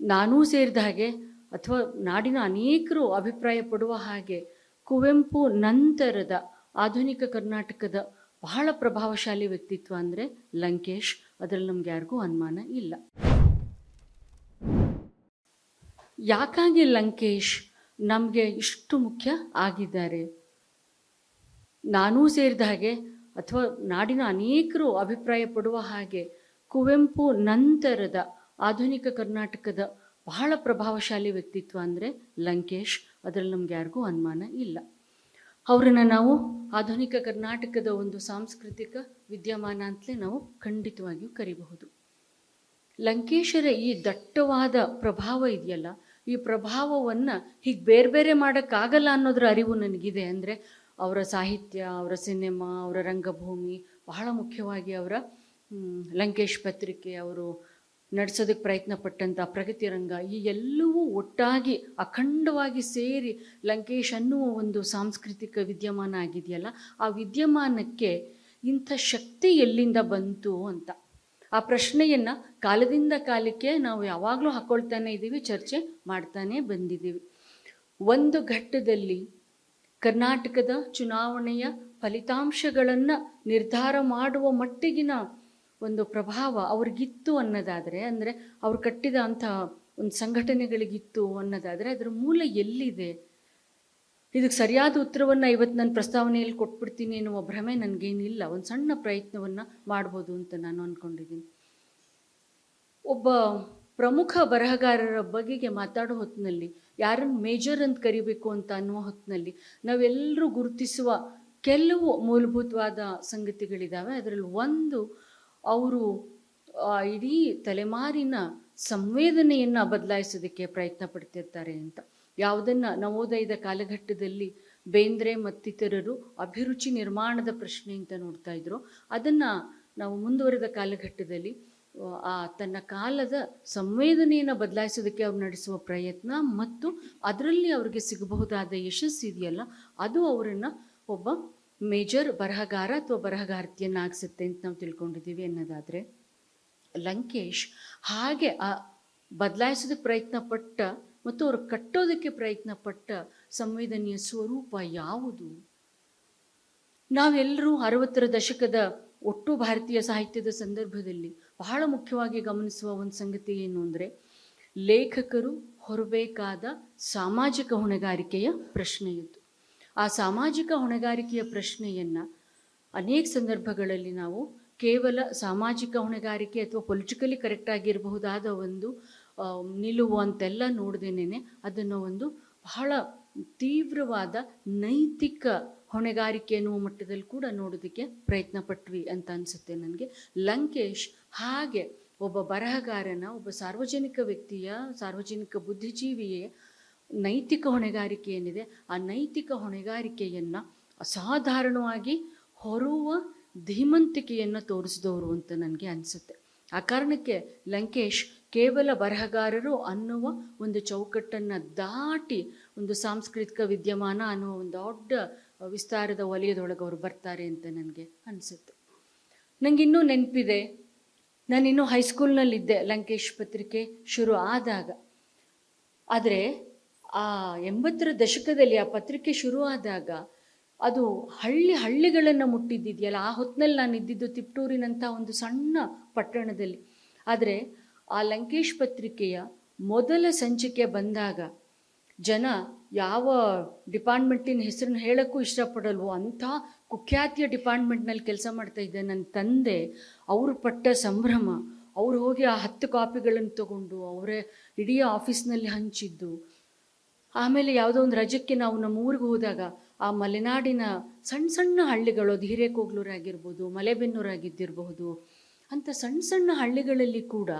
ನಾನೂ ಸೇರಿದ ಹಾಗೆ ಅಥವಾ ನಾಡಿನ ಅನೇಕರು ಅಭಿಪ್ರಾಯ ಪಡುವ ಹಾಗೆ ಕುವೆಂಪು ನಂತರದ ಆಧುನಿಕ ಕರ್ನಾಟಕದ ಬಹಳ ಪ್ರಭಾವಶಾಲಿ ವ್ಯಕ್ತಿತ್ವ ಅಂದರೆ ಲಂಕೇಶ್. ಅದರಲ್ಲಿ ನಮ್ಗೆ ಯಾರಿಗೂ ಅನುಮಾನ ಇಲ್ಲ. ಯಾಕಾಗಿ ಲಂಕೇಶ್ ನಮಗೆ ಇಷ್ಟು ಮುಖ್ಯ ಆಗಿದ್ದಾರೆ? ನಾನೂ ಸೇರಿದ ಹಾಗೆ ಅಥವಾ ನಾಡಿನ ಅನೇಕರು ಅಭಿಪ್ರಾಯ ಪಡುವ ಹಾಗೆ ಕುವೆಂಪು ನಂತರದ ಆಧುನಿಕ ಕರ್ನಾಟಕದ ಬಹಳ ಪ್ರಭಾವಶಾಲಿ ವ್ಯಕ್ತಿತ್ವ ಅಂದರೆ ಲಂಕೇಶ್. ಅದರಲ್ಲಿ ನಮ್ಗೆ ಯಾರಿಗೂ ಅನುಮಾನ ಇಲ್ಲ. ಅವರನ್ನು ನಾವು ಆಧುನಿಕ ಕರ್ನಾಟಕದ ಒಂದು ಸಾಂಸ್ಕೃತಿಕ ವಿದ್ಯಮಾನ ಅಂತಲೇ ನಾವು ಖಂಡಿತವಾಗಿಯೂ ಕರಿಬಹುದು. ಲಂಕೇಶರ ಈ ದಟ್ಟವಾದ ಪ್ರಭಾವ ಇದೆಯಲ್ಲ, ಈ ಪ್ರಭಾವವನ್ನು ಹೀಗೆ ಬೇರೆ ಬೇರೆ ಮಾಡೋಕ್ಕಾಗಲ್ಲ ಅನ್ನೋದ್ರ ಅರಿವು ನನಗಿದೆ ಅಂದರೆ ಅವರ ಸಾಹಿತ್ಯ, ಅವರ ಸಿನಿಮಾ, ಅವರ ರಂಗಭೂಮಿ, ಬಹಳ ಮುಖ್ಯವಾಗಿ ಅವರ ಲಂಕೇಶ್ ಪತ್ರಿಕೆ, ಅವರು ನಡೆಸೋದಕ್ಕೆ ಪ್ರಯತ್ನ ಪಟ್ಟಂಥ ಪ್ರಗತಿ ರಂಗ ಈ ಎಲ್ಲವೂ ಒಟ್ಟಾಗಿ ಅಖಂಡವಾಗಿ ಸೇರಿ ಲಂಕೇಶ್ ಅನ್ನುವ ಒಂದು ಸಾಂಸ್ಕೃತಿಕ ವಿದ್ಯಮಾನ ಆಗಿದೆಯಲ್ಲ, ಆ ವಿದ್ಯಮಾನಕ್ಕೆ ಇಂಥ ಶಕ್ತಿ ಎಲ್ಲಿಂದ ಬಂತು ಅಂತ. ಆ ಪ್ರಶ್ನೆಯನ್ನು ಕಾಲದಿಂದ ಕಾಲಕ್ಕೆ ನಾವು ಯಾವಾಗಲೂ ಹಾಕೊಳ್ತಾನೆ ಇದ್ದೀವಿ, ಚರ್ಚೆ ಮಾಡ್ತಾನೆ ಬಂದಿದ್ದೀವಿ. ಒಂದು ಘಟ್ಟದಲ್ಲಿ ಕರ್ನಾಟಕದ ಚುನಾವಣೆಯ ಫಲಿತಾಂಶಗಳನ್ನು ನಿರ್ಧಾರ ಮಾಡುವ ಮಟ್ಟಿಗಿನ ಒಂದು ಪ್ರಭಾವ ಅವ್ರಿಗಿತ್ತು ಅನ್ನೋದಾದರೆ, ಅಂದರೆ ಅವ್ರು ಕಟ್ಟಿದ ಅಂಥ ಒಂದು ಸಂಘಟನೆಗಳಿಗಿತ್ತು ಅನ್ನೋದಾದರೆ ಅದರ ಮೂಲ ಎಲ್ಲಿದೆ? ಇದಕ್ಕೆ ಸರಿಯಾದ ಉತ್ತರವನ್ನು ಇವತ್ತು ನಾನು ಪ್ರಸ್ತಾವನೆಯಲ್ಲಿ ಕೊಟ್ಬಿಡ್ತೀನಿ ಎನ್ನುವ ಭ್ರಮೆ ನನಗೇನಿಲ್ಲ. ಒಂದು ಸಣ್ಣ ಪ್ರಯತ್ನವನ್ನು ಮಾಡ್ಬೋದು ಅಂತ ನಾನು ಅಂದ್ಕೊಂಡಿದ್ದೀನಿ ಒಬ್ಬ ಪ್ರಮುಖ ಬರಹಗಾರರ ಬಗೆಗೆ ಮಾತಾಡೋ ಹೊತ್ತಿನಲ್ಲಿ ಯಾರನ್ನು ಮೇಜರ್ ಅಂತ ಕರಿಬೇಕು ಅಂತ ಅನ್ನುವ ಹೊತ್ತಿನಲ್ಲಿ ನಾವೆಲ್ಲರೂ ಗುರುತಿಸುವ ಕೆಲವು ಮೂಲಭೂತವಾದ ಸಂಗತಿಗಳಿದ್ದಾವೆ ಅದರಲ್ಲಿ ಒಂದು ಅವರು ಇಡೀ ತಲೆಮಾರಿನ ಸಂವೇದನೆಯನ್ನು ಬದಲಾಯಿಸೋದಕ್ಕೆ ಪ್ರಯತ್ನ ಪಡ್ತಿರ್ತಾರೆ ಅಂತ. ಯಾವುದನ್ನು ನವೋದಯದ ಕಾಲಘಟ್ಟದಲ್ಲಿ ಬೇಂದ್ರೆ ಮತ್ತಿತರರು ಅಭಿರುಚಿ ನಿರ್ಮಾಣದ ಪ್ರಶ್ನೆ ಅಂತ ನೋಡ್ತಾ ಇದ್ರು. ಅದನ್ನು ನಾವು ಮುಂದುವರೆದ ಕಾಲಘಟ್ಟದಲ್ಲಿ ಆ, ತನ್ನ ಕಾಲದ ಸಂವೇದನೆಯನ್ನು ಬದಲಾಯಿಸೋದಕ್ಕೆ ಅವ್ರು ನಡೆಸುವ ಪ್ರಯತ್ನ ಮತ್ತು ಅದರಲ್ಲಿ ಅವ್ರಿಗೆ ಸಿಗಬಹುದಾದ ಯಶಸ್ಸು ಇದೆಯಲ್ಲ, ಅದು ಅವರನ್ನು ಒಬ್ಬ ಮೇಜರ್ ಬರಹಗಾರ ಅಥವಾ ಬರಹಗಾರ್ತಿಯನ್ನಾಗಿಸುತ್ತೆ ಅಂತ ನಾವು ತಿಳ್ಕೊಂಡಿದ್ದೀವಿ ಅನ್ನೋದಾದರೆ ಲಂಕೇಶ್ ಹಾಗೆ ಆ ಬದಲಾಯಿಸೋದಕ್ಕೆ ಪ್ರಯತ್ನ ಪಟ್ಟ ಮತ್ತು ಅವರು ಕಟ್ಟೋದಕ್ಕೆ ಪ್ರಯತ್ನ ಪಟ್ಟ ಸಂವೇದನೆಯ ಸ್ವರೂಪ ಯಾವುದು? ನಾವೆಲ್ಲರೂ ಅರವತ್ತರ ದಶಕದ ಒಟ್ಟು ಭಾರತೀಯ ಸಾಹಿತ್ಯದ ಸಂದರ್ಭದಲ್ಲಿ ಬಹಳ ಮುಖ್ಯವಾಗಿ ಗಮನಿಸುವ ಒಂದು ಸಂಗತಿ ಏನು ಅಂದರೆ ಲೇಖಕರು ಹೊರಬೇಕಾದ ಸಾಮಾಜಿಕ ಹೊಣೆಗಾರಿಕೆಯ ಪ್ರಶ್ನೆ ಇತ್ತು ಆ ಸಾಮಾಜಿಕ ಹೊಣೆಗಾರಿಕೆಯ ಪ್ರಶ್ನೆಯನ್ನು ಅನೇಕ ಸಂದರ್ಭಗಳಲ್ಲಿ ನಾವು ಕೇವಲ ಸಾಮಾಜಿಕ ಹೊಣೆಗಾರಿಕೆ ಅಥವಾ ಪೊಲಿಟಿಕಲಿ ಕರೆಕ್ಟ್ ಆಗಿರಬಹುದಾದ ಒಂದು ನಿಲುವು ಅಂತೆಲ್ಲ ನೋಡ್ದೇನೆ ಅದನ್ನು ಒಂದು ಬಹಳ ತೀವ್ರವಾದ ನೈತಿಕ ಹೊಣೆಗಾರಿಕೆ ಎನ್ನುವ ಮಟ್ಟದಲ್ಲಿ ಕೂಡ ನೋಡೋದಕ್ಕೆ ಪ್ರಯತ್ನ ಪಟ್ವಿ ಅಂತ ಅನಿಸುತ್ತೆ ನನಗೆ. ಲಂಕೇಶ್ ಹಾಗೆ ಒಬ್ಬ ಬರಹಗಾರನ, ಒಬ್ಬ ಸಾರ್ವಜನಿಕ ವ್ಯಕ್ತಿಯ, ಸಾರ್ವಜನಿಕ ಬುದ್ಧಿಜೀವಿಯ ನೈತಿಕ ಹೊಣೆಗಾರಿಕೆ ಏನಿದೆ, ಆ ನೈತಿಕ ಹೊಣೆಗಾರಿಕೆಯನ್ನು ಅಸಾಧಾರಣವಾಗಿ ಹೊರುವ ಧೀಮಂತಿಕೆಯನ್ನು ತೋರಿಸಿದವರು ಅಂತ ನನಗೆ ಅನಿಸುತ್ತೆ. ಆ ಕಾರಣಕ್ಕೆ ಲಂಕೇಶ್ ಕೇವಲ ಬರಹಗಾರರು ಅನ್ನುವ ಒಂದು ಚೌಕಟ್ಟನ್ನು ದಾಟಿ ಒಂದು ಸಾಂಸ್ಕೃತಿಕ ವಿದ್ಯಮಾನ ಅನ್ನುವ ಒಂದು ದೊಡ್ಡ ವಿಸ್ತಾರದ ವಲಯದೊಳಗೆ ಅವರು ಬರ್ತಾರೆ ಅಂತ ನನಗೆ ಅನಿಸುತ್ತೆ. ನನಗಿನ್ನೂ ನೆನಪಿದೆ, ನಾನಿನ್ನೂ ಹೈಸ್ಕೂಲ್ನಲ್ಲಿದ್ದೆ ಲಂಕೇಶ್ ಪತ್ರಿಕೆ ಶುರು ಆದಾಗ. ಆದರೆ ಆ ಎಂಬತ್ತರ ದಶಕದಲ್ಲಿ ಆ ಪತ್ರಿಕೆ ಶುರುವಾದಾಗ ಅದು ಹಳ್ಳಿ ಹಳ್ಳಿಗಳನ್ನು ಮುಟ್ಟಿದ್ದಿದೆಯಲ್ಲ, ಆ ಹೊತ್ತಿನಲ್ಲಿ ನಾನು ಇದ್ದಿದ್ದು ತಿಪ್ಟೂರಿನಂಥ ಒಂದು ಸಣ್ಣ ಪಟ್ಟಣದಲ್ಲಿ. ಆದರೆ ಆ ಲಂಕೇಶ್ ಪತ್ರಿಕೆಯ ಮೊದಲ ಸಂಚಿಕೆ ಬಂದಾಗ ಜನ ಯಾವ ಡಿಪಾರ್ಟ್ಮೆಂಟಿನ ಹೆಸರನ್ನು ಹೇಳೋಕ್ಕೂ ಇಷ್ಟಪಡಲ್ವೋ ಅಂಥ ಕುಖ್ಯಾತಿಯ ಡಿಪಾರ್ಟ್ಮೆಂಟ್ನಲ್ಲಿ ಕೆಲಸ ಮಾಡ್ತಾ ಇದ್ದೆ ನನ್ನ ತಂದೆ, ಅವರು ಪಟ್ಟ ಸಂಭ್ರಮ, ಅವ್ರು ಹೋಗಿ ಆ ಹತ್ತು ಕಾಪಿಗಳನ್ನು ತಗೊಂಡು ಅವರೇ ಇಡೀ ಆಫೀಸ್ನಲ್ಲಿ ಹಂಚಿದ್ದು ಆಮೇಲೆ ಯಾವುದೋ ಒಂದು ರಜಕ್ಕೆ ನಾವು ನಮ್ಮ ಊರಿಗೆ ಹೋದಾಗ ಆ ಮಲೆನಾಡಿನ ಸಣ್ಣ ಸಣ್ಣ ಹಳ್ಳಿಗಳು ಅದು ಹಿರೇಕೋಗ್ಲೂರಾಗಿರ್ಬೋದು, ಮಲೆಬೆನ್ನೂರಾಗಿದ್ದಿರಬಹುದು ಅಂಥ ಸಣ್ಣ ಸಣ್ಣ ಹಳ್ಳಿಗಳಲ್ಲಿ ಕೂಡ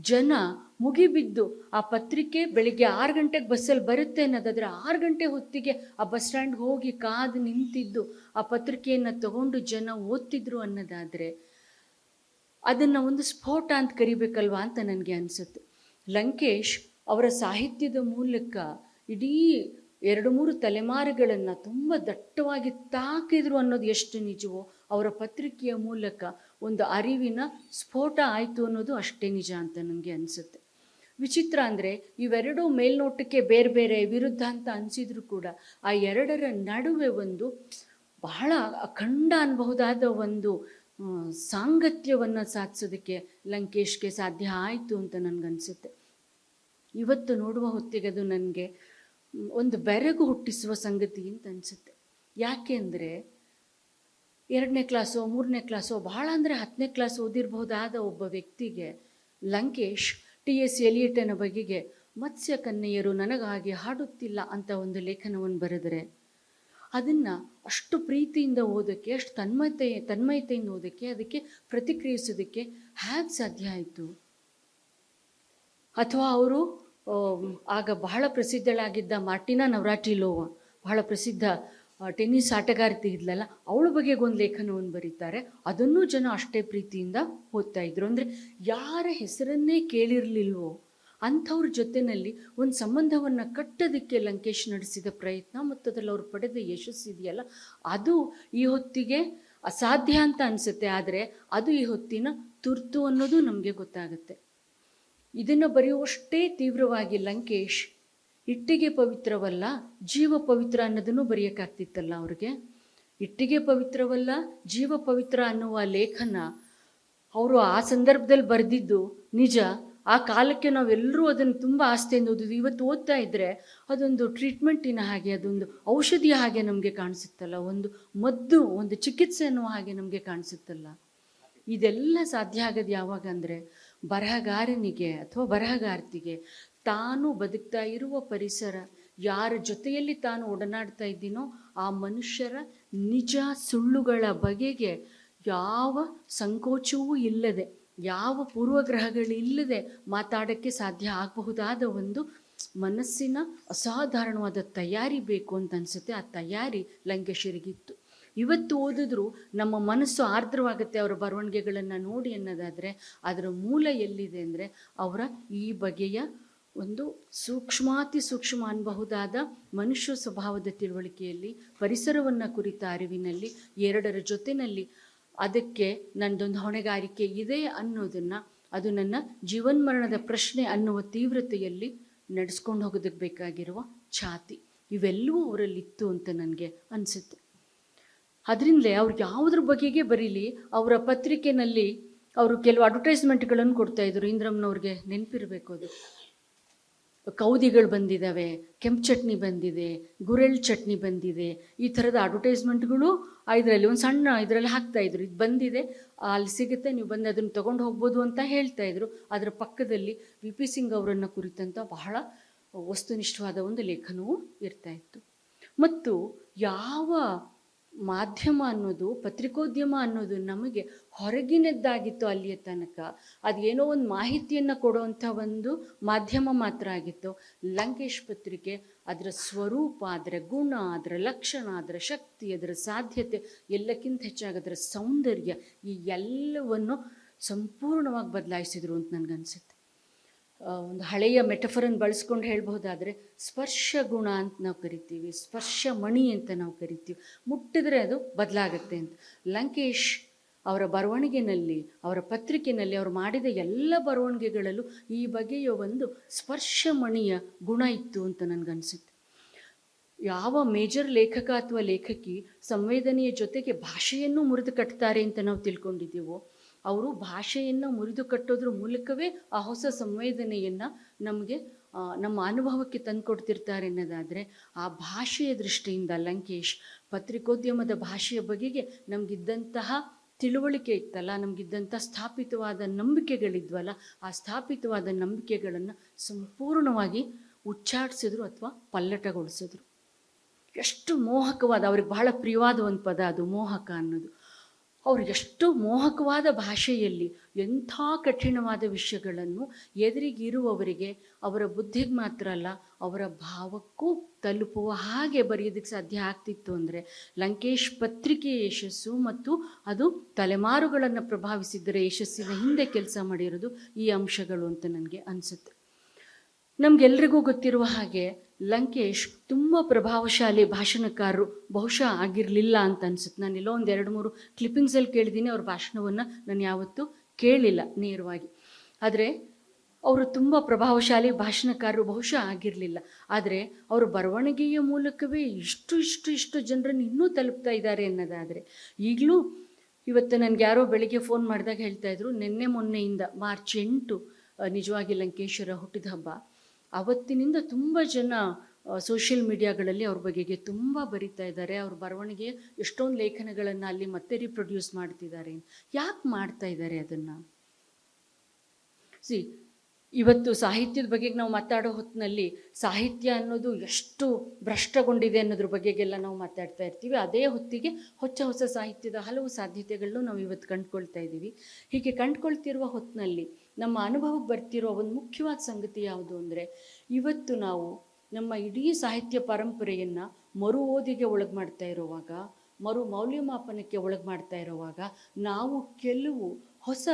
ಜನ ಮುಗಿಬಿದ್ದು ಆ ಪತ್ರಿಕೆ ಬೆಳಿಗ್ಗೆ ಆರು ಗಂಟೆಗೆ ಬಸ್ಸಲ್ಲಿ ಬರುತ್ತೆ ಅನ್ನೋದಾದರೆ ಆರು ಗಂಟೆ ಹೊತ್ತಿಗೆ ಆ ಬಸ್ ಸ್ಟ್ಯಾಂಡ್ಗೆ ಹೋಗಿ ಕಾದು ನಿಂತಿದ್ದು ಆ ಪತ್ರಿಕೆಯನ್ನು ತಗೊಂಡು ಜನ ಓದ್ತಿದ್ರು ಅನ್ನೋದಾದರೆ ಅದನ್ನು ಒಂದು ಸ್ಫೋಟ ಅಂತ ಕರಿಬೇಕಲ್ವಾ ಅಂತ ನನಗೆ ಅನಿಸುತ್ತೆ. ಲಂಕೇಶ್ ಅವರ ಸಾಹಿತ್ಯದ ಮೂಲಕ ಇಡೀ ಎರಡು ಮೂರು ತಲೆಮಾರುಗಳನ್ನು ತುಂಬ ದಟ್ಟವಾಗಿ ತಾಕಿದ್ರು ಅನ್ನೋದು ಎಷ್ಟು ನಿಜವೋ, ಅವರ ಪತ್ರಿಕೆಯ ಮೂಲಕ ಒಂದು ಅರಿವಿನ ಸ್ಫೋಟ ಆಯಿತು ಅನ್ನೋದು ಅಷ್ಟೇ ನಿಜ ಅಂತ ನನಗೆ ಅನಿಸುತ್ತೆ. ವಿಚಿತ್ರ ಅಂದರೆ ಇವೆರಡೂ ಮೇಲ್ನೋಟಕ್ಕೆ ಬೇರೆ ಬೇರೆ ವಿರುದ್ಧ ಅಂತ ಅನಿಸಿದ್ರು ಕೂಡ ಆ ಎರಡರ ನಡುವೆ ಒಂದು ಬಹಳ ಅಖಂಡ ಅನ್ಬಹುದಾದ ಒಂದು ಸಾಂಗತ್ಯವನ್ನು ಸಾಧಿಸೋದಕ್ಕೆ ಲಂಕೇಶ್ಗೆ ಸಾಧ್ಯ ಆಯಿತು ಅಂತ ನನಗನ್ಸುತ್ತೆ. ಇವತ್ತು ನೋಡುವ ಹೊತ್ತಿಗೆ ಅದು ನನಗೆ ಒಂದು ಬೆರಗು ಹುಟ್ಟಿಸುವ ಸಂಗತಿ ಅಂತ ಅನಿಸುತ್ತೆ. ಯಾಕೆ ಅಂದರೆ ಎರಡನೇ ಕ್ಲಾಸೋ, ಮೂರನೇ ಕ್ಲಾಸೋ, ಬಹಳ ಅಂದರೆ ಹತ್ತನೇ ಕ್ಲಾಸ್ ಓದಿರಬಹುದಾದ ಒಬ್ಬ ವ್ಯಕ್ತಿಗೆ ಲಂಕೇಶ್ ಟಿ ಎಸ್ ಎಲಿಯಟನ ಬಗೆಗೆ ಮತ್ಸ್ಯ ಕನ್ನೆಯರು ನನಗಾಗಿ ಹಾಡುತ್ತಿಲ್ಲ ಅಂತ ಒಂದು ಲೇಖನವನ್ನು ಬರೆದರೆ ಅದನ್ನು ಅಷ್ಟು ಪ್ರೀತಿಯಿಂದ ಓದೋಕ್ಕೆ, ಅಷ್ಟು ತನ್ಮಯತೆ ತನ್ಮಯತೆಯಿಂದ ಓದೋಕ್ಕೆ, ಅದಕ್ಕೆ ಪ್ರತಿಕ್ರಿಯಿಸೋದಕ್ಕೆ ಹೇಗೆ ಸಾಧ್ಯ ಆಯಿತು? ಅಥವಾ ಅವರು ಆಗ ಬಹಳ ಪ್ರಸಿದ್ಧಳಾಗಿದ್ದ ಮಾರ್ಟಿನಾ ನವರಾಟಿಲೋವಾ ಬಹಳ ಪ್ರಸಿದ್ಧ ಟೆನ್ನಿಸ್ ಆಟಗಾರ್ತಿ ಇದ್ಲಲ್ಲ, ಅವಳ ಬಗ್ಗೆ ಒಂದು ಲೇಖನವನ್ನು ಬರೀತಾರೆ. ಅದನ್ನೂ ಜನ ಅಷ್ಟೇ ಪ್ರೀತಿಯಿಂದ ಓದ್ತಾ ಇದ್ರು. ಅಂದರೆ ಯಾರ ಹೆಸರನ್ನೇ ಕೇಳಿರಲಿಲ್ವೋ ಅಂಥವ್ರ ಜೊತೆಯಲ್ಲಿ ಒಂದು ಸಂಬಂಧವನ್ನು ಕಟ್ಟೋದಕ್ಕೆ ಲಂಕೇಶ್ ನಡೆಸಿದ ಪ್ರಯತ್ನ ಮತ್ತು ಅದರಲ್ಲಿ ಅವ್ರು ಪಡೆದ ಯಶಸ್ಸಿದೆಯಲ್ಲ ಅದು ಈ ಹೊತ್ತಿಗೆ ಅಸಾಧ್ಯ ಅಂತ ಅನಿಸುತ್ತೆ. ಆದರೆ ಅದು ಈ ಹೊತ್ತಿನ ತುರ್ತು ಅನ್ನೋದು ನಮಗೆ ಗೊತ್ತಾಗುತ್ತೆ. ಇದನ್ನು ಬರೆಯುವಷ್ಟೇ ತೀವ್ರವಾಗಿ ಲಂಕೇಶ್, ಇಟ್ಟಿಗೆ ಪವಿತ್ರವಲ್ಲ, ಜೀವ ಪವಿತ್ರ ಅನ್ನೋದನ್ನು ಬರೆಯೋಕ್ಕಾಗ್ತಿತ್ತಲ್ಲ ಅವ್ರಿಗೆ. ಇಟ್ಟಿಗೆ ಪವಿತ್ರವಲ್ಲ, ಜೀವ ಪವಿತ್ರ ಅನ್ನುವ ಲೇಖನ ಅವರು ಆ ಸಂದರ್ಭದಲ್ಲಿ ಬರೆದಿದ್ದು ನಿಜ. ಆ ಕಾಲಕ್ಕೆ ನಾವೆಲ್ಲರೂ ಅದನ್ನು ತುಂಬ ಆಸ್ತಿಯಿಂದ ಓದಿದ್ವಿ ಇವತ್ತು ಓದ್ತಾ ಇದ್ದರೆ ಅದೊಂದು ಟ್ರೀಟ್ಮೆಂಟಿನ ಹಾಗೆ, ಅದೊಂದು ಔಷಧಿಯ ಹಾಗೆ ನಮಗೆ ಕಾಣಿಸುತ್ತಲ್ಲ. ಒಂದು ಮದ್ದು, ಒಂದು ಚಿಕಿತ್ಸೆ ಅನ್ನುವ ಹಾಗೆ ನಮಗೆ ಕಾಣಿಸುತ್ತಲ್ಲ. ಇದೆಲ್ಲ ಸಾಧ್ಯ ಆಗೋದು ಯಾವಾಗ ಅಂದರೆ ಬರಹಗಾರನಿಗೆ ಅಥವಾ ಬರಹಗಾರ್ತಿಗೆ ತಾನು ಬದುಕ್ತಾ ಇರುವ ಪರಿಸರ, ಯಾರ ಜೊತೆಯಲ್ಲಿ ತಾನು ಒಡನಾಡ್ತಾ ಇದ್ದೀನೋ ಆ ಮನುಷ್ಯರ ನಿಜ ಸುಳ್ಳುಗಳ ಬಗೆಗೆ ಯಾವ ಸಂಕೋಚವೂ ಇಲ್ಲದೆ, ಯಾವ ಪೂರ್ವಗ್ರಹಗಳಿಲ್ಲದೆ ಮಾತಾಡೋಕ್ಕೆ ಸಾಧ್ಯ ಆಗಬಹುದಾದ ಒಂದು ಮನಸ್ಸಿನ ಅಸಾಧಾರಣವಾದ ತಯಾರಿ ಬೇಕು ಅಂತ ಅನಿಸುತ್ತೆ. ಆ ತಯಾರಿ ಲಂಕೇಶರಿಗಿತ್ತು. ಇವತ್ತು ಓದಿದ್ರು ನಮ್ಮ ಮನಸ್ಸು ಆರ್ದ್ರವಾಗುತ್ತೆ ಅವರ ಬರವಣಿಗೆಗಳನ್ನು ನೋಡಿ ಅನ್ನೋದಾದರೆ ಅದರ ಮೂಲ ಎಲ್ಲಿದೆ ಅಂದರೆ ಅವರ ಈ ಬಗೆಯ ಒಂದು ಸೂಕ್ಷ್ಮಾತಿ ಸೂಕ್ಷ್ಮ ಅನ್ಬಹುದಾದ ಮನುಷ್ಯ ಸ್ವಭಾವದ ತಿಳುವಳಿಕೆಯಲ್ಲಿ, ಪರಿಸರವನ್ನು ಕುರಿತ ಅರಿವಿನಲ್ಲಿ, ಎರಡರ ಜೊತೆಯಲ್ಲಿ ಅದಕ್ಕೆ ನನ್ನದೊಂದು ಹೊಣೆಗಾರಿಕೆ ಇದೆ ಅನ್ನೋದನ್ನು ಅದು ನನ್ನ ಜೀವನ್ಮರಣದ ಪ್ರಶ್ನೆ ಅನ್ನುವ ತೀವ್ರತೆಯಲ್ಲಿ ನಡೆಸ್ಕೊಂಡು ಹೋಗೋದಕ್ಕೆ ಬೇಕಾಗಿರುವ ಛಾತಿ. ಇವೆಲ್ಲವೂ ಅವರಲ್ಲಿತ್ತು ಅಂತ ನನಗೆ ಅನಿಸುತ್ತೆ. ಅದರಿಂದಲೇ ಅವ್ರು ಯಾವುದ್ರ ಬಗೆಗೆ ಬರೀಲಿ, ಅವರ ಪತ್ರಿಕೆನಲ್ಲಿ ಅವರು ಕೆಲವು ಅಡ್ವರ್ಟೈಸ್ಮೆಂಟ್ಗಳನ್ನು ಕೊಡ್ತಾ ಇದ್ರು. ಇಂದ್ರಮ್ನವ್ರಿಗೆ ನೆನಪಿರಬೇಕು ಅದು. ಕೌದಿಗಳು ಬಂದಿದ್ದಾವೆ ಕೆಂಪು ಚಟ್ನಿ ಬಂದಿದೆ, ಗುರೆಳ್ ಚಟ್ನಿ ಬಂದಿದೆ. ಈ ಥರದ ಅಡ್ವರ್ಟೈಸ್ಮೆಂಟ್ಗಳು ಇದರಲ್ಲಿ ಒಂದು ಸಣ್ಣ ಇದರಲ್ಲಿ ಹಾಕ್ತಾ ಇದ್ರು. ಇದು ಬಂದಿದೆ, ಅಲ್ಲಿ ಸಿಗುತ್ತೆ, ನೀವು ಬಂದು ಅದನ್ನು ತೊಗೊಂಡು ಹೋಗ್ಬೋದು ಅಂತ ಹೇಳ್ತಾ ಇದ್ರು. ಅದರ ಪಕ್ಕದಲ್ಲಿ ವಿ ಪಿ ಸಿಂಗ್ ಅವರನ್ನು ಕುರಿತಂಥ ಬಹಳ ವಸ್ತುನಿಷ್ಠವಾದ ಒಂದು ಲೇಖನವೂ ಇರ್ತಾ ಇತ್ತು. ಮತ್ತು ಯಾವ ಮಾಧ್ಯಮ ಅನ್ನೋದು, ಪತ್ರಿಕೋದ್ಯಮ ಅನ್ನೋದು ನಮಗೆ ಹೊರಗಿನದ್ದಾಗಿತ್ತು ಅಲ್ಲಿಯ ತನಕ. ಏನೋ ಒಂದು ಮಾಹಿತಿಯನ್ನು ಕೊಡುವಂಥ ಒಂದು ಮಾಧ್ಯಮ ಮಾತ್ರ ಆಗಿತ್ತು. ಲಂಕೇಶ್ ಪತ್ರಿಕೆ, ಅದರ ಸ್ವರೂಪ, ಅದರ ಗುಣ, ಅದರ ಲಕ್ಷಣ, ಅದರ ಶಕ್ತಿ, ಅದರ ಸಾಧ್ಯತೆ, ಎಲ್ಲಕ್ಕಿಂತ ಹೆಚ್ಚಾಗಿ ಅದರ ಸೌಂದರ್ಯ, ಈ ಎಲ್ಲವನ್ನು ಸಂಪೂರ್ಣವಾಗಿ ಬದಲಾಯಿಸಿದ್ರು ಅಂತ ನನಗನ್ಸುತ್ತೆ. ಒಂದು ಹಳೆಯ ಮೆಟಫರನ್ನು ಬಳಸ್ಕೊಂಡು ಹೇಳ್ಬಹುದಾದರೆ ಸ್ಪರ್ಶ ಗುಣ ಅಂತ ನಾವು ಕರಿತೀವಿ, ಸ್ಪರ್ಶ ಮಣಿ ಅಂತ ನಾವು ಕರಿತೀವಿ. ಮುಟ್ಟಿದ್ರೆ ಅದು ಬದಲಾಗುತ್ತೆ ಅಂತ. ಲಂಕೇಶ್ ಅವರ ಬರವಣಿಗೆನಲ್ಲಿ, ಅವರ ಪತ್ರಿಕೆಯಲ್ಲಿ ಅವರು ಮಾಡಿದ ಎಲ್ಲ ಬರವಣಿಗೆಗಳಲ್ಲೂ ಈ ಬಗೆಯ ಒಂದು ಸ್ಪರ್ಶ ಮಣಿಯ ಗುಣ ಇತ್ತು ಅಂತ ನನಗನ್ಸುತ್ತೆ. ಯಾವ ಮೇಜರ್ ಲೇಖಕ ಅಥವಾ ಲೇಖಕಿ ಸಂವೇದನೆಯ ಜೊತೆಗೆ ಭಾಷೆಯನ್ನು ಮುರಿದು ಕಟ್ತಾರೆ ಅಂತ ನಾವು ತಿಳ್ಕೊಂಡಿದ್ದೀವೋ ಅವರು ಭಾಷೆಯನ್ನು ಮುರಿದು ಕಟ್ಟೋದ್ರ ಮೂಲಕವೇ ಆ ಹೊಸ ಸಂವೇದನೆಯನ್ನು ನಮಗೆ ನಮ್ಮ ಅನುಭವಕ್ಕೆ ತಂದುಕೊಡ್ತಿರ್ತಾರೆ ಅನ್ನೋದಾದರೆ ಆ ಭಾಷೆಯ ದೃಷ್ಟಿಯಿಂದ ಲಂಕೇಶ್ ಪತ್ರಿಕೋದ್ಯಮದ ಭಾಷೆಯ ಬಗೆಗೆ ನಮಗಿದ್ದಂತಹ ತಿಳುವಳಿಕೆ ಇತ್ತಲ್ಲ, ನಮಗಿದ್ದಂಥ ಸ್ಥಾಪಿತವಾದ ನಂಬಿಕೆಗಳಿದ್ವಲ್ಲ, ಆ ಸ್ಥಾಪಿತವಾದ ನಂಬಿಕೆಗಳನ್ನು ಸಂಪೂರ್ಣವಾಗಿ ಉಚ್ಚಾಟಿಸಿದ್ರು ಅಥವಾ ಪಲ್ಲಟಗೊಳಿಸಿದ್ರು. ಎಷ್ಟು ಮೋಹಕವಾದ, ಅವ್ರಿಗೆ ಬಹಳ ಪ್ರಿಯವಾದ ಒಂದು ಪದ ಅದು ಮೋಹಕ ಅನ್ನೋದು. ಅವ್ರು ಎಷ್ಟು ಮೋಹಕವಾದ ಭಾಷೆಯಲ್ಲಿ ಎಂಥ ಕಠಿಣವಾದ ವಿಷಯಗಳನ್ನು ಎದುರಿಗಿರುವವರಿಗೆ ಅವರ ಬುದ್ಧಿಗೆ ಮಾತ್ರ ಅಲ್ಲ, ಅವರ ಭಾವಕ್ಕೂ ತಲುಪುವ ಹಾಗೆ ಬರೆಯೋದಕ್ಕೆ ಸಾಧ್ಯ ಆಗ್ತಿತ್ತು ಅಂದರೆ ಲಂಕೇಶ್ ಪತ್ರಿಕೆಯ ಯಶಸ್ಸು ಮತ್ತು ಅದು ತಲೆಮಾರುಗಳನ್ನು ಪ್ರಭಾವಿಸಿದ್ದರೆ ಯಶಸ್ಸಿನ ಹಿಂದೆ ಕೆಲಸ ಮಾಡಿರೋದು ಈ ಅಂಶಗಳು ಅಂತ ನನಗೆ ಅನಿಸುತ್ತೆ. ನಮಗೆಲ್ರಿಗೂ ಗೊತ್ತಿರುವ ಹಾಗೆ ಲಂಕೇಶ್ ತುಂಬ ಪ್ರಭಾವಶಾಲಿ ಭಾಷಣಕಾರರು, ಬಹುಶಃ ಆಗಿರಲಿಲ್ಲ ಅಂತ ಅನ್ಸುತ್ತೆ. ನಾನು ಎಲ್ಲೋ ಒಂದು ಎರಡು ಮೂರು ಕ್ಲಿಪ್ಪಿಂಗ್ಸಲ್ಲಿ ಕೇಳಿದ್ದೀನಿ ಅವ್ರ ಭಾಷಣವನ್ನು ನಾನು ಯಾವತ್ತೂ ಕೇಳಿಲ್ಲ ನೇರವಾಗಿ. ಆದರೆ ಅವರು ತುಂಬ ಪ್ರಭಾವಶಾಲಿ ಭಾಷಣಕಾರರು, ಬಹುಶಃ ಆಗಿರಲಿಲ್ಲ. ಆದರೆ ಅವರು ಬರವಣಿಗೆಯ ಮೂಲಕವೇ ಇಷ್ಟು ಇಷ್ಟು ಇಷ್ಟು ಜನರನ್ನು ಇನ್ನೂ ತಲುಪ್ತಾ ಇದ್ದಾರೆ ಅನ್ನೋದಾದರೆ, ಈಗಲೂ ಇವತ್ತು ನನಗೆ ಯಾರೋ ಬೆಳಿಗ್ಗೆ ಫೋನ್ ಮಾಡಿದಾಗ ಹೇಳ್ತಾ ಇದ್ರು, ನಿನ್ನೆ ಮೊನ್ನೆಯಿಂದ ಮಾರ್ಚ್ ಎಂಟು ನಿಜವಾಗಿ ಲಂಕೇಶ್ವರ ಹುಟ್ಟಿದ ಹಬ್ಬ. ಅವತ್ತಿನಿಂದ ತುಂಬ ಜನ ಸೋಷಿಯಲ್ ಮೀಡಿಯಾಗಳಲ್ಲಿ ಅವ್ರ ಬಗೆಗೆ ತುಂಬ ಬರಿತಾ ಇದ್ದಾರೆ. ಅವ್ರ ಬರವಣಿಗೆ ಎಷ್ಟೊಂದು ಲೇಖನಗಳನ್ನು ಅಲ್ಲಿ ಮತ್ತೆ ರಿಪ್ರೊಡ್ಯೂಸ್ ಮಾಡ್ತಿದ್ದಾರೆ. ಯಾಕೆ ಮಾಡ್ತಾ ಇದ್ದಾರೆ ಅದನ್ನು? ಸಿ ಇವತ್ತು ಸಾಹಿತ್ಯದ ಬಗ್ಗೆ ನಾವು ಮಾತಾಡೋ ಹೊತ್ತಿನಲ್ಲಿ ಸಾಹಿತ್ಯ ಅನ್ನೋದು ಎಷ್ಟು ಭ್ರಷ್ಟಗೊಂಡಿದೆ ಅನ್ನೋದ್ರ ಬಗ್ಗೆಗೆಲ್ಲ ನಾವು ಮಾತಾಡ್ತಾ ಇರ್ತೀವಿ. ಅದೇ ಹೊತ್ತಿಗೆ ಹೊಚ್ಚ ಹೊಸ ಸಾಹಿತ್ಯದ ಹಲವು ಸಾಧ್ಯತೆಗಳನ್ನು ನಾವು ಇವತ್ತು ಕಂಡುಕೊಳ್ತಾ ಇದ್ದೀವಿ ಹೀಗೆ ಕಂಡುಕೊಳ್ತಿರುವ ಹೊತ್ತಿನಲ್ಲಿ ನಮ್ಮ ಅನುಭವಕ್ಕೆ ಬರ್ತಿರೋ ಒಂದು ಮುಖ್ಯವಾದ ಸಂಗತಿ ಯಾವುದು ಅಂದರೆ, ಇವತ್ತು ನಾವು ನಮ್ಮ ಇಡೀ ಸಾಹಿತ್ಯ ಪರಂಪರೆಯನ್ನು ಮರು ಓದಿಗೆ ಒಳಗೆ ಮಾಡ್ತಾ ಇರುವಾಗ, ಮರು ಮೌಲ್ಯಮಾಪನಕ್ಕೆ ಒಳಗೆ ಮಾಡ್ತಾ ಇರುವಾಗ, ನಾವು ಕೆಲವು ಹೊಸ